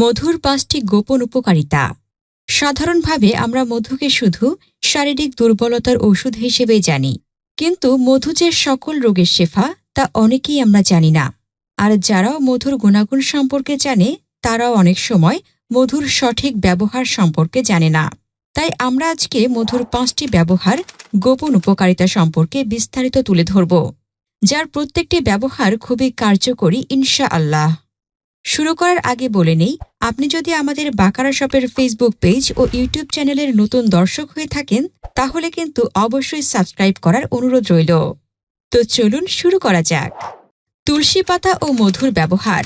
মধুর পাঁচটি গোপন উপকারিতা। সাধারণভাবে আমরা মধুকে শুধু শারীরিক দুর্বলতার ওষুধ হিসেবেই জানি, কিন্তু মধু যে সকল রোগের শেফা, তা অনেকেই আমরা জানি না। আর যারাও মধুর গুণাগুণ সম্পর্কে জানে, তারাও অনেক সময় মধুর সঠিক ব্যবহার সম্পর্কে জানে না। তাই আমরা আজকে মধুর পাঁচটি ব্যবহার, গোপন উপকারিতা সম্পর্কে বিস্তারিত তুলে ধরব, যার প্রত্যেকটি ব্যবহার খুবই কার্যকরী ইনশা আল্লাহ শুরু করার আগে বলে নেই, আপনি যদি আমাদের বাকারা শপের ফেসবুক পেজ ও ইউটিউব চ্যানেলের নতুন দর্শক হয়ে থাকেন, তাহলে কিন্তু অবশ্যই সাবস্ক্রাইব করার অনুরোধ রইল। তো চলুন শুরু করা যাক। তুলসী পাতা ও মধুর ব্যবহার।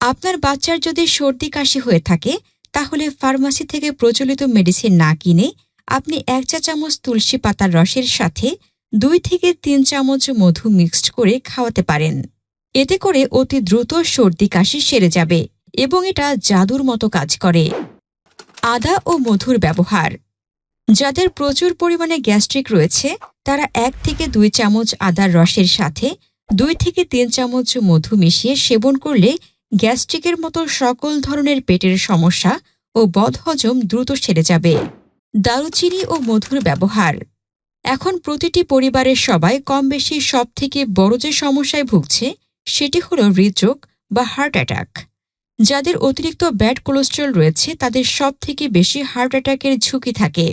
আপনার বাচ্চার যদি সর্দি কাশি হয়ে থাকে, তাহলে ফার্মাসি থেকে প্রচলিত মেডিসিন না কিনে আপনি এক চা চামচ তুলসী পাতার রসের সাথে দুই থেকে তিন চামচ মধু মিক্সড করে খাওয়াতে পারেন। এতে করে অতি দ্রুত সর্দি কাশি সেরে যাবে এবং এটা জাদুর মতো কাজ করে। আদা ও মধুর ব্যবহার। যাদের প্রচুর পরিমাণে গ্যাস্ট্রিক রয়েছে, তারা এক থেকে দুই চামচ আদার রসের সাথে দুই থেকে তিন চামচ মধু মিশিয়ে সেবন করলে গ্যাস্ট্রিকের মতো সকল ধরনের পেটের সমস্যা ও বদহজম দ্রুত সেরে যাবে। দারুচিনি ও মধুর ব্যবহার। এখন প্রতিটি পরিবারের সবাই কম বেশি সব থেকে বড় যে সমস্যায় ভুগছে সেটি হল হৃদরোগ বা হার্ট অ্যাটাক যাদের অতিরিক্ত ব্যাড কোলেস্ট্রল রয়েছে, তাদের সব থেকে বেশি হার্ট অ্যাটাকের ঝুঁকি থাকে।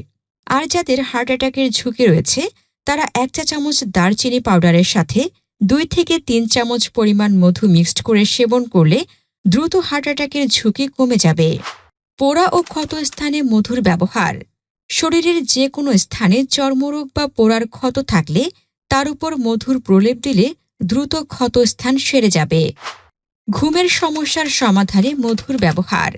আর যাদের হার্ট অ্যাটাকের ঝুঁকি রয়েছে, তারা এক চা চামচ দারচিনি পাউডারের সাথে দুই থেকে তিন চামচ পরিমাণ মধু মিক্সড করে সেবন করলে দ্রুত হার্ট অ্যাটাকের ঝুঁকি কমে যাবে। পোড়া ও ক্ষত স্থানে মধুর ব্যবহার। শরীরের যে কোনো স্থানে চর্মরোগ বা পোড়ার ক্ষত থাকলে তার উপর মধুর প্রলেপ দিলে দ্রুত ক্ষতস্থান সেরে যাবে। ঘুমের সমস্যার সমাধানে মধুর ব্যবহার।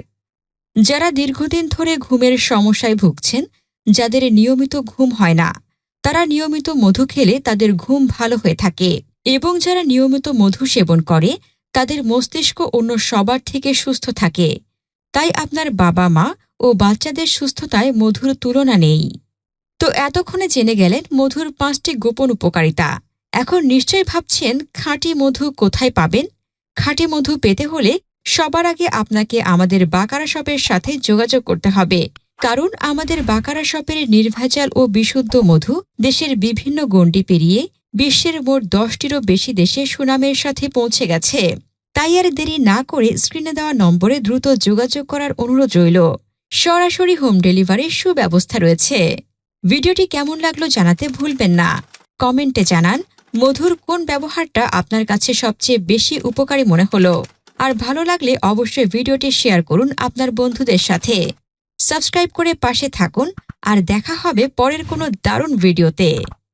যারা দীর্ঘদিন ধরে ঘুমের সমস্যায় ভুগছেন, যাদের নিয়মিত ঘুম হয় না, তারা নিয়মিত মধু খেলে তাদের ঘুম ভালো হয়ে থাকে এবং যারা নিয়মিত মধু সেবন করে, তাদের মস্তিষ্ক অন্য সবার থেকে সুস্থ থাকে। তাই আপনার বাবা মা ও বাচ্চাদের সুস্থতায় মধুর তুলনা নেই। তো এতক্ষণে জেনে গেলেন মধুর পাঁচটি গোপন উপকারিতা। এখন নিশ্চয়ই ভাবছেন খাঁটি মধু কোথায় পাবেন? খাঁটি মধু পেতে হলে সবার আগে আপনাকে আমাদের বাকারা শপের সাথে যোগাযোগ করতে হবে। কারণ আমাদের বাকারা শপের নির্ভেজাল ও বিশুদ্ধ মধু দেশের বিভিন্ন গণ্ডি পেরিয়ে বিশ্বের মোট দশটিরও বেশি দেশে সুনামের সাথে পৌঁছে গেছে। তাই আর দেরি না করে স্ক্রিনে দেওয়া নম্বরে দ্রুত যোগাযোগ করার অনুরোধ রইল। সরাসরি হোম ডেলিভারির সুব্যবস্থা রয়েছে। ভিডিওটি কেমন লাগল জানাতে ভুলবেন না। কমেন্টে জানান মধুর কোন ব্যবহারটা আপনার কাছে সবচেয়ে বেশি উপকারী মনে হলো? আর ভালো লাগলে অবশ্যই ভিডিওটি শেয়ার করুন আপনার বন্ধুদের সাথে। সাবস্ক্রাইব করে পাশে থাকুন, আর দেখা হবে পরের কোনো দারুণ ভিডিওতে।